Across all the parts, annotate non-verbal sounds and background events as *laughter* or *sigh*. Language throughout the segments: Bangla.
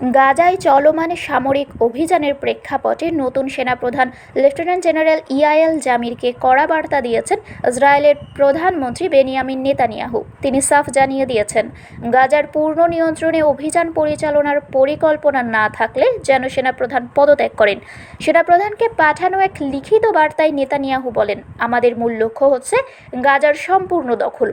গাজায় চলমান সামরিক অভিযানের প্রেক্ষাপটে নতুন সেনাপ্রধান লেফটেন্যান্ট জেনারেল ইয়াএল জামিরকে কড়া বার্তা দিয়েছেন ইসরায়েলের প্রধানমন্ত্রী বেনিয়ামিন নেতানিয়াহু। তিনি সাফ জানিয়ে দিয়েছেন, গাজার পূর্ণ নিয়ন্ত্রণে অভিযান পরিচালনার পরিকল্পনা না থাকলে যেন সেনাপ্রধান পদত্যাগ করেন। সেনাপ্রধানকে পাঠানো এক লিখিত বার্তায় নেতানিয়াহু বলেন, আমাদের মূল লক্ষ্য হচ্ছে গাজার সম্পূর্ণ দখল।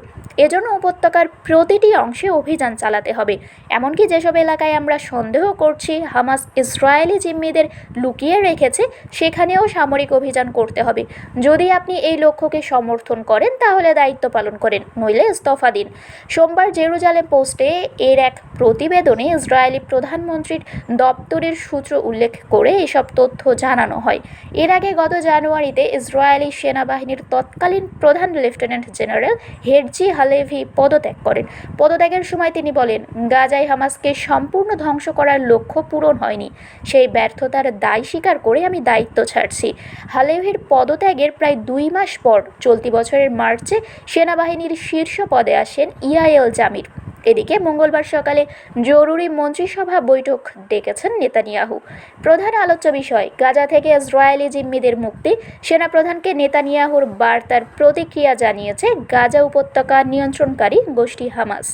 এজন্য উপত্যকার প্রতিটি অংশে অভিযান চালাতে হবে। এমনকি যেসব এলাকায় আমরা সন্দেহ করছি, হামাস ইসরায়েলি জিম্মিদের লুকিয়ে রেখেছে, সেখানেও সামরিক অভিযান করতে হবে। যদি আপনি এই লক্ষ্যকে সমর্থন করেন, তাহলে দায়িত্ব পালন করেন, নইলে ইস্তফা দিন। সোমবার জেরুজালেম পোস্টে এর এক প্রতিবেদনে ইসরায়েলি প্রধানমন্ত্রীর দপ্তরের সূত্র উল্লেখ করে এসব তথ্য জানানো হয়। এর আগে গত জানুয়ারিতে ইসরায়েলি সেনাবাহিনীর তৎকালীন প্রধান লেফটেন্যান্ট জেনারেল হেরজি হালেভি পদত্যাগ করেন। পদত্যাগের সময় তিনি বলেন, গাজায় হামাসকে সম্পূর্ণ ধ্বংস করার লক্ষ্য পূরণ হয়নি। সেই ব্যর্থতার দায় স্বীকার করে আমি দায়িত্ব ছাড়ছি। হালেভির পদত্যাগের প্রায় দুই মাস পর চলতি বছরের মার্চে সেনাবাহিনীর শীর্ষ পদে আসেন ইয়াএল জামির। এদিকে মঙ্গলবার সকালে জরুরি মন্ত্রিসভা বৈঠক ডেকেছেন নেতানিয়াহু। প্রধান আলোচ্য বিষয়, গাজা থেকে ইসরায়েলি জিম্মিদের মুক্তি। সেনাপ্রধানকে নেতানিয়াহুর বার্তার প্রতিক্রিয়া জানিয়েছে গাজা উপত্যকা নিয়ন্ত্রণকারী গোষ্ঠী হামাস।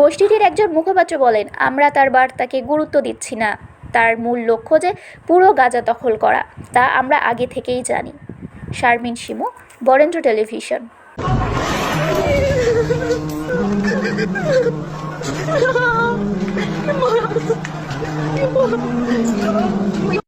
গোষ্ঠীটির একজন মুখপাত্র বলেন, আমরা তার বার্তাকে গুরুত্ব দিচ্ছি না। তার মূল লক্ষ্য যে পুরো গাজা দখল করা, তা আমরা আগে থেকেই জানি। শারমিন শিমু, বরেন্দ্র টেলিভিশন। *laughs*